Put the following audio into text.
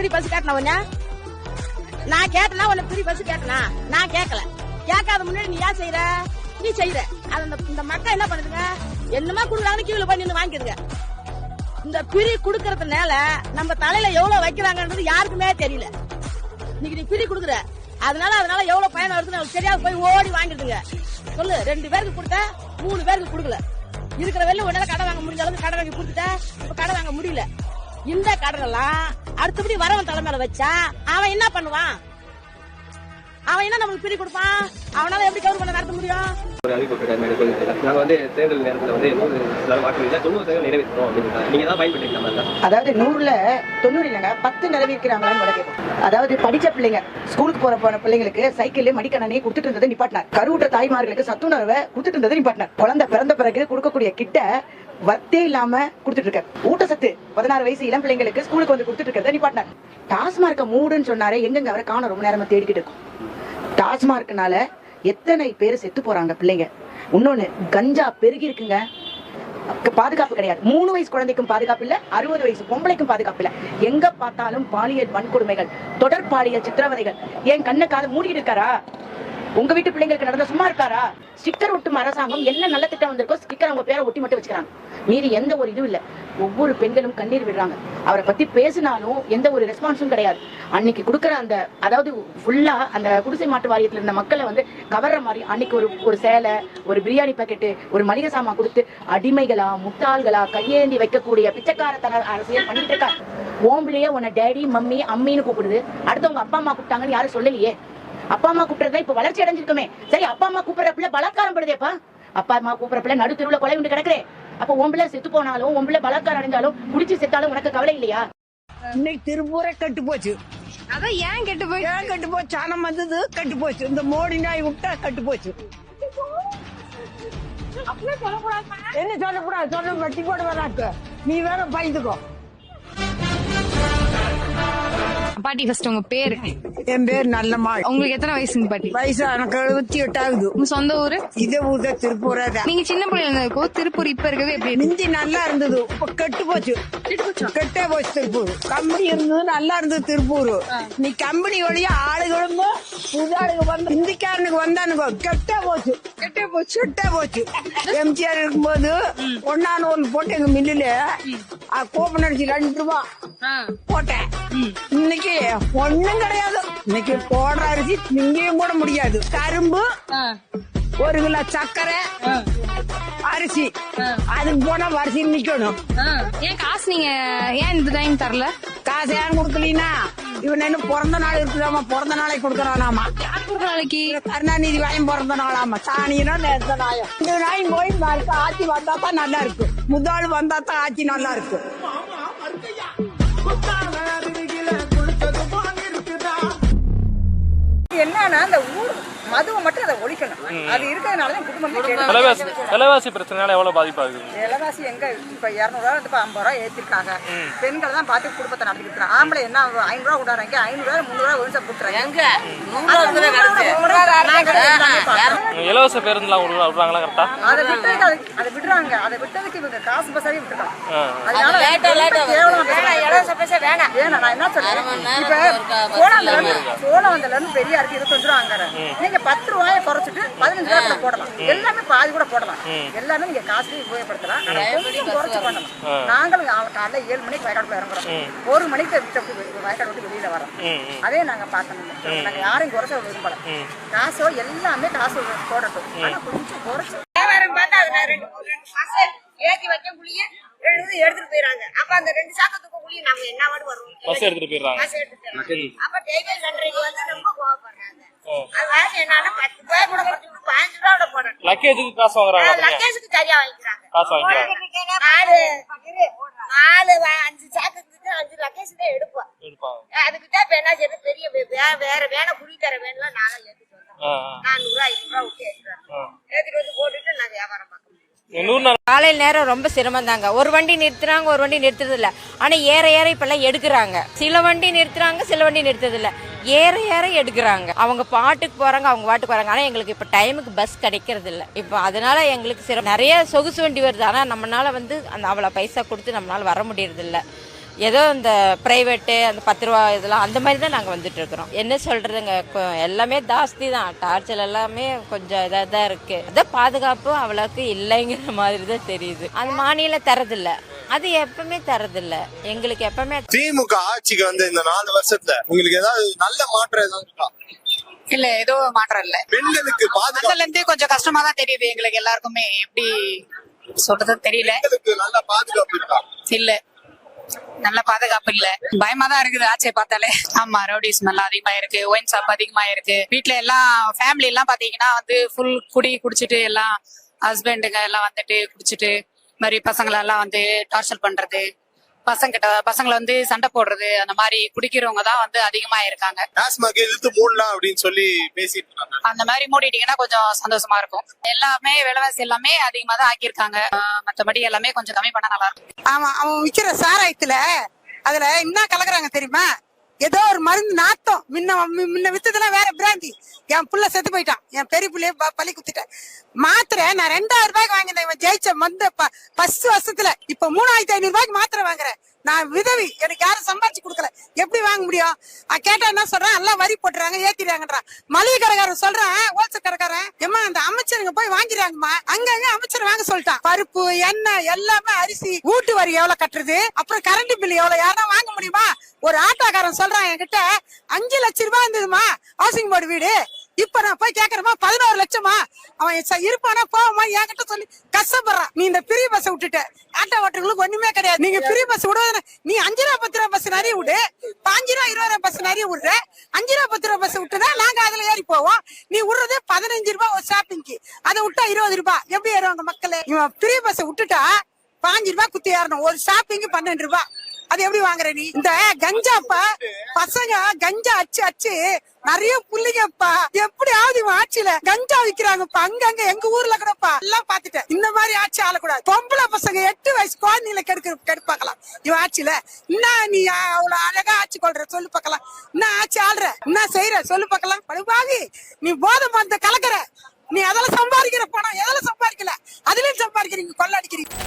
Free bus கேட்டனா உன்ன? நான் கேட்டனா உன்னை ஃப்ரீ பஸ் கேட்டனா? நான் கேட்கல கேட்காத முன்னாடி நீ ஏன் செய்யற நீ செய்யற அது இந்த இந்த மக்கள் என்ன பண்ணுதுங்க? என்னமா கொடுக்குறாங்கன்னு கீழே போய் நின்று வாங்கிடுங்க. இந்த பிரி குடுக்கறதுனால நம்ம தலையில எவ்வளவு வைக்கிறாங்கன்றது யாருக்குமே தெரியல. இன்னைக்கு நீ பிரி குடுக்குற. அதனால அதனால எவ்வளவு பயன் வருதுன்னு அவங்களுக்கு தெரியாது. போய் ஓடி வாங்கிடுங்க. சொல்லு ரெண்டு பேருக்கு கொடுத்த மூணு பேருக்கு கொடுக்கல. இருக்கிற வெளில உடனே கடை வாங்க முடிஞ்ச அளவுக்கு கடை வாங்கி கொடுத்துட்ட. இப்ப கடை வாங்க முடியல. இந்த கடன் எல்லாம் அடுத்தபடி வரவன் தலைமையில வச்சா அவன் என்ன பண்ணுவான்? அவன் என்ன நமக்கு பிரி கொடுப்பான்? அவனால எப்படி கவர்மெண்ட் நடத்த முடியும்? ஒரு அறிவிப்பு வந்து தேர்தல் நேரத்துல வந்து நூறு சதவீதம் வாக்கு இல்லை தொண்ணூறு சதவீதம் நிறைவேற்றணும் அப்படின்னு நீங்க தான் பயன்படுறீங்க மாதிரி அதாவது நூறுல தொண்ணூறு இல்லைங்க பத்து நிறைவேற்கிறாங்களான்னு கேட்கும் அதாவது படிச்ச பிள்ளைங்க ஸ்கூலுக்கு போற போன பிள்ளைங்களுக்கு சைக்கிள் மடிக்கணனே கொடுத்துட்டு இருந்ததை நிப்பாட்டினார். கருவுற்ற தாய்மார்களுக்கு சத்துணர்வை கொடுத்துட்டு இருந்ததை நிப்பாட்டினார். குழந்தை பிறந்த பிறகு கொடுக்கக்கூடிய கிட்ட வர்த்தே இல்லாம கொடுத்துட்டு இருக்க ஊட்டச்சத்து பதினாறு வயசு இளம் பிள்ளைங்களுக்கு ஸ்கூலுக்கு வந்து கொடுத்துட்டு இருக்கிறத நிப்பாட்டினார். டாஸ்மார்க்க மூடுன்னு சொன்னாரே எங்கெங்க அவரை காண ரொம்ப நேரமா தேடிக்கிட்டு இருக்கும். டாஸ்மார்க்னால எத்தனை பேர் செத்து போறாங்க பிள்ளைங்க? இன்னொன்னு கஞ்சா பெருகி இருக்குங்க. பாதுகாப்பு கிடையாது. மூணு வயசு குழந்தைக்கும் பாதுகாப்பு இல்ல அறுபது வயசு பொம்பளைக்கும் பாதுகாப்பு இல்ல. எங்க பார்த்தாலும் பாலியல் வன்கொடுமைகள் தொடர் பாலியல் சித்திரவதைகள். ஏன் கண்ணை காது மூடிட்டு இருக்காரா? உங்க வீட்டு பிள்ளைங்களுக்கு நடந்த சும்மா இருக்காரா? ஸ்டிக்கர் ஒட்டும் அரசாங்கம் என்ன நல்ல திட்டம் வந்திருக்கோ ஸ்டிக்கர் அவங்க பேரை ஒட்டி மட்டும் வச்சுக்கிறாங்க. மீறி எந்த ஒரு இதுவும் இல்லை. ஒவ்வொரு பெண்களும் கண்ணீர் விடுறாங்க. அவரை பத்தி பேசினாலும் எந்த ஒரு ரெஸ்பான்ஸும் கிடையாது. அன்னைக்கு கொடுக்குற அந்த அதாவது ஃபுல்லா அந்த குடிசை மாட்டு வாரியத்துல இருந்த மக்களை வந்து கவர்ற மாதிரி அன்னைக்கு ஒரு ஒரு சேலை ஒரு பிரியாணி பாக்கெட்டு ஒரு மளிகை சாமான் கொடுத்து அடிமைகளா முட்டாள்களா கையேந்தி வைக்கக்கூடிய பிச்சைக்காரத்தன அரசியல் பண்ணிட்டு இருக்காரு ஓம்பிலேயே உன்னை டேடி மம்மி அம்மின்னு கூப்பிடுது. அடுத்தவங்க அப்பா அம்மா கூப்பிட்டாங்கன்னு யாரும் சொல்லலையே. அப்பா அம்மா கூப்பிடுறதா இப்ப வளர்ச்சி அடைஞ்சிருக்குமே. சரி அப்பா அம்மா கூப்பிடுற பிள்ளை பலாத்காரம் படுதேப்பா அப்பா. அம்மா கூப்பிடுற பிள்ளை நடு தெருவுல கொலை உண்டு கிடக்குறே அப்ப உன் பிள்ளை செத்து போனாலும் உன் பிள்ளை பலாத்காரம் அடைஞ்சாலும் குடிச்சு செத்தாலும் உனக்கு கவலை இல்லையா? இன்னைக்கு திருப்பூரே கெட்டு போச்சு. அதான் ஏன் கெட்டு போய் ஏன் கெட்டு போச்சு? சனம் வந்தது கெட்டு போச்சு. இந்த மோடி நாய் விட்டா கெட்டு போச்சு. என்ன சொல்லக்கூடாது? சொல்ல வட்டி போட வராக்கு நீ வேற பயந்துக்கோ. பாட்டி ஃபர்ஸ்ட் உங்க பேரு? என் பேர் நல்லம்மாள் உங்களுக்கு எத்தனை வயசுங்க பாட்டி? வயசு எனக்கு எழுபத்தி எட்டு ஆகுது உங்க சொந்த ஊரு? இதே ஊர் தான் திருப்பூரே தான். நீங்க சின்ன பிள்ளைல இருக்கும் திருப்பூர் இப்ப இருக்கவே எப்படி? மிந்தி நல்லா இருந்தது. இப்ப கெட்டு போச்சு. கெட்டே போச்சு? திருப்பூர். கம்பெனி இருந்தது நல்லா இருந்தது திருப்பூர். நீ கம்பெனி வழியா ஆளுகளும் புது ஆளுங்க வந்து இந்திக்காரனுக்கு வந்தானுங்க கெட்டே போச்சு. கெட்டே போச்சு? கெட்டே போச்சு. எம்ஜிஆர் இருக்கும்போது ஒன்னா நூல் போட்டு எங்க மில்லுல. கோப்பன் அடிச்சு ரெண்டு ரூபா போட்டேன். இன்னைக்கு ஒண்ணும் கிடையாது. இன்னைக்கு போடுற அரிசி நீங்கையும் கூட முடியாது. கரும்பு ஒரு கிலோ சர்க்கரை அரிசி. அதுக்கு போனா வரிசை நிக்கணும். ஏன் காசு நீங்க ஏன் இந்த டைம் தரல? காசு ஏன் கொடுக்கலீனா? இவன் என்ன பிறந்த நாள் இருக்குதாமா? பிறந்த நாளைக்கு கொடுக்கறானாமா? நாளைக்கு? கருணாநிதி வாயும் பிறந்த நாளாமா? சாணினா நேர்த்த நாயம். இந்த நாயும் போய் ஆட்சி வந்தா தான் நல்லா இருக்கு. முதாள் வந்தா தான் ஆட்சி நல்லா இருக்கு. என்னன்னா அந்த ஊர் மதுவை மட்டும் அதை ஒழிக்கணும். அது இருக்கிறதுனால தான் குடும்பம் விலைவாசி விலைவாசி பிரச்சனையால எவ்வளவு பாதிப்பாகுது? விலைவாசி எங்க இப்ப இருநூறுவா இப்ப ஐம்பது ரூபா ஏத்திருக்காங்க பெண்கள் தான் பார்த்து குடும்பத்தை நடத்திட்டு இருக்காங்க. ஆம்பளை என்ன ஐநூறு ரூபா விடுறாங்க ஐநூறு ரூபா முந்நூறு ரூபா விழுந்து கொடுத்துறாங்க இலவச பேருந்துலாம் விடுறாங்களா கரெக்டா அதை விட்டதுக்கு அது- விடுறாங்க. அதை விட்டதுக்கு இவங்க காசு பசாவே விட்டுருக்காங்க. அதனால கேவலமா பேசுறாங்க. வேணாம். நான் என்ன சொல்றேன்? இப்ப சோழாந்தல இருந்து சோழாந்தல இருந்து பெரியாருக்கு இருபத்தஞ்சு ரூபா வாங்குறாரு. நீங்க பத்து ரூபாயை குறைச்சிட்டு பதினஞ்சு ரூபாய் கூட போடலாம். எல்லாமே பாதி கூட போடலாம். எல்லாமே நீங்க காசு உபயோகப்படுத்தலாம். கொஞ்சம் குறைச்சு பண்ணலாம். நாங்களும் காலைல ஏழு மணிக்கு வயக்காட்டுக்குள்ள இறங்குறோம். ஒரு மணிக்கு விட்டு வயக்காடு விட்டு வெளியில வரோம் அதே நாங்க பார்க்கணும் நாங்க யாரையும் குறைச்ச விரும்பல. காசோ எல்லாமே காசு போடட்டும். ஆனா கொஞ்சம் குறைச்சு ஏத்தி வைக்க புளிய ரெண்டு எடுத்துட்டு போயிறாங்க. அப்ப அந்த ரெண்டு சாக்கத்துக்கு புளிய நாங்க என்ன வாடு வருவோம்? எடுத்துட்டு போயிடுறாங்க. அப்ப டெய்லி ரெண்டரைக்கு வந்து ரொம்ப கோவப்படுறாங்க. அதனால என்னன்னா பத்து ரூபாய் கூட கொடுத்து பதினஞ்சு ரூபா கூட போடணும் லக்கேஜுக்கு காசு வாங்குறாங்க லக்கேஜுக்கு சரியா வாங்கிக்கிறாங்க. காசு வாங்கிக்கிறாங்க நாலு நாலு அஞ்சு சாக்கு இருந்துட்டு அஞ்சு லக்கேஜ் தான் எடுப்போம் எடுப்பாங்க. அதுக்கு தான் இப்ப என்ன செய்யறது பெரிய வேற வேலை குடி தர வேணும் நானும் ஏத்திட்டு ஆ. நானூறு ஐநூறு ரூபாய் விட்டு ஏத்திட்டு வந்து போட்டுட்டு நான் வியாபாரம் காலையில் நேரம் ரொம்ப சிரமம் தாங்க ஒரு வண்டி நிறுத்துறாங்க ஒரு வண்டி நிறுத்துறது இல்ல ஆனா ஏற ஏற இப்பெல்லாம் எடுக்கிறாங்க. சில வண்டி நிறுத்துறாங்க சில வண்டி நிறுத்துறது இல்ல ஏற ஏற எடுக்கிறாங்க. அவங்க பாட்டுக்கு போறாங்க அவங்க பாட்டுக்கு வராங்க. ஆனா எங்களுக்கு இப்ப டைமுக்கு பஸ் கிடைக்கிறது இல்ல இப்போ அதனால எங்களுக்கு சிரமம் நிறைய சொகுசு வண்டி வருது. ஆனா நம்மளால வந்து அந்த அவ்வளவு பைசா கொடுத்து நம்மளால வர முடியறது இல்லை ஏதோ இந்த பிரைவேட்டு அந்த பத்து ரூபா இதெல்லாம் அந்த மாதிரி தான் நாங்கள் வந்துட்டு இருக்கிறோம். என்ன சொல்றதுங்க? கொ- எல்லாமே ஜாஸ்தி தான். டார்ச்சல் எல்லாமே கொஞ்சம் இதாக தான் இருக்கு. அதான் பாதுகாப்பு அவ்வளோக்கு இல்லைங்கிற மாதிரி தான் தெரியுது. அந்த மாநிலம் தரதில்ல. அது எப்பவுமே தரதில்ல. எங்களுக்கு எப்பவுமே திமுக ஆட்சிக்கு வந்து இந்த நாலு வருஷத்துல உங்களுக்கு ஏதாவது நல்ல மாற்றம் ஏதாவது இருக்கா? இல்ல ஏதோ மாற்றம் இல்ல. பெண்களுக்கு பாதுகாப்பு. அதுல இருந்து கொஞ்சம் கஷ்டமா தான் தெரியுது எங்களுக்கு எல்லாருக்குமே. எப்படி சொல்றது தெரியல. நல்ல பாதுகாப்பு இருக்கா? இல்ல. நல்ல பாதுகாப்பு இல்ல. பயமா தான் இருக்குது ஆச்சே பார்த்தாலே. ஆமா ரவுடிஸ் ஸ்மெல் அதிகமா இருக்கு ஒயின் ஷாப் அதிகமா இருக்கு வீட்ல எல்லாம் ஃபேமிலி எல்லாம் பாத்தீங்கன்னா வந்து ஃபுல் குடி குடிச்சிட்டு எல்லாம் ஹஸ்பண்டுங்க எல்லாம் வந்துட்டு குடிச்சிட்டு மாதிரி பசங்களெல்லாம் வந்து டார்ச்சர் பண்றது. பசங்க பசங்களை வந்து சண்டை போடுறது அந்த மாதிரி குடிக்கிறவங்க தான் வந்து அதிகமா இருக்காங்க. டாஸ்மாக் எதிர்த்து மூடலாம் அப்படின்னு சொல்லி பேசிட்டு இருக்காங்க அந்த மாதிரி மூடிட்டீங்கன்னா கொஞ்சம் சந்தோஷமா இருக்கும். எல்லாமே விலைவாசி எல்லாமே அதிகமா தான் ஆக்கியிருக்காங்க. மத்தபடி எல்லாமே கொஞ்சம் கம்மி பண்ணா நல்லா இருக்கும். அவன் அவன் விக்கிற சாராயத்துல அதுல என்ன கலக்குறாங்க தெரியுமா? ஏதோ ஒரு மருந்து நாத்தம். முன்ன முன்ன வித்ததெல்லாம் வேற பிராந்தி என் புள்ள செத்து போயிட்டான். என் பெரிய புள்ளைய ப- குத்திட்டேன். மாத்திரை நான் ரெண்டாயிரம் ரூபாய்க்கு வாங்கினேன் இவன் ஜெயிச்ச மந்த ஃபர்ஸ்ட் வருஷத்துல இப்ப மூணாயிரத்தி ஐநூறு ரூபாய்க்கு மாத்திரை வாங்குறேன். நான் விதவி. எனக்கு யாரும் சம்பாதிச்சு கொடுக்கல. எப்படி வாங்க முடியும்? நான் கேட்டா என்ன சொல்றேன்? எல்லாம் வரி போட்டுறாங்க ஏத்திடுறாங்கன்றான். மளிகை கடைக்காரன் சொல்றேன் ஹோல்சேல் கடைக்காரன். ஏமா அந்த அமைச்சருங்க போய் வாங்கிடுறாங்கம்மா. அங்கங்க அமைச்சர் வாங்க சொல்லிட்டான். பருப்பு எண்ணெய் எல்லாமே அரிசி. வீட்டு வரி எவ்வளவு கட்டுறது? அப்புறம் கரண்ட் பில் எவ்வளவு? யாரா வாங்க முடியுமா? ஒரு ஆட்டோக்காரன் சொல்றான் என்கிட்ட அஞ்சு லட்சம் ரூபாய் இருந்ததுமா ஹவுசிங் போர்டு வீடு. இப்ப நான் போய் கேக்குறேமா பதினோரு லட்சமா அவன் இருப்பானா போவாமா என்கிட்ட சொல்லி கஷ்டப்படுறான் நீ இந்த பிரிய பஸ் விட்டுட்ட. ஆட்டோ ஓட்டுறவங்களுக்கு ஒண்ணுமே கிடையாது. நீங்க பிரிய பஸ் விடுவது நீ அஞ்சு ரூபா பத்து ரூபா பஸ் நிறைய விடு. பாஞ்சு ரூபா இருபது ரூபா பஸ் நிறைய விடுற. அஞ்சு ரூபா பத்து ரூபா பஸ் விட்டுனா நாங்க அதுல ஏறி போவோம். நீ விடுறது பதினஞ்சு ரூபாய் ஒரு ஷாப்பிங்க்கு அதை விட்டா இருபது ரூபாய் எப்படி ஏறுவாங்க மக்களே? இவன் பிரி பஸ் விட்டுட்டா பாஞ்சு ரூபா குத்தி ஏறணும். ஒரு ஷாப்பிங் பன்னெண்டு ரூபாய் அது எப்படி வாங்குற நீ? இந்த கஞ்சாப்பா பசங்க கஞ்சா அச்சு அச்சு நிறைய புள்ளிங்கப்பா. எப்படியாவது இவன் ஆட்சியில கஞ்சா விக்கிறாங்கப்பா. அங்கங்க எங்க ஊர்ல கூடப்பா. எல்லாம் பாத்துட்டேன் இந்த மாதிரி ஆட்சி ஆளக்கூடாது. பொம்பளை பசங்க எட்டு வயசு குழந்தைங்களை கெடுக்க கெடுப்பாக்கலாம் இவன் ஆட்சியில. என்ன நீ அவ்வளவு அழகா ஆட்சி கொள்ற? சொல்லு பார்க்கலாம். என்ன ஆட்சி ஆள்ற? என்ன செய்யற சொல்லு பார்க்கலாம். படுபாவி நீ போதை மருந்த கலக்கற நீ அதெல்லாம் சம்பாதிக்கிற பணம். எதில் சம்பாதிக்கல? அதுலயும் சம்பாதிக்கிறீங்க கொள்ளடிக்கிறீங்க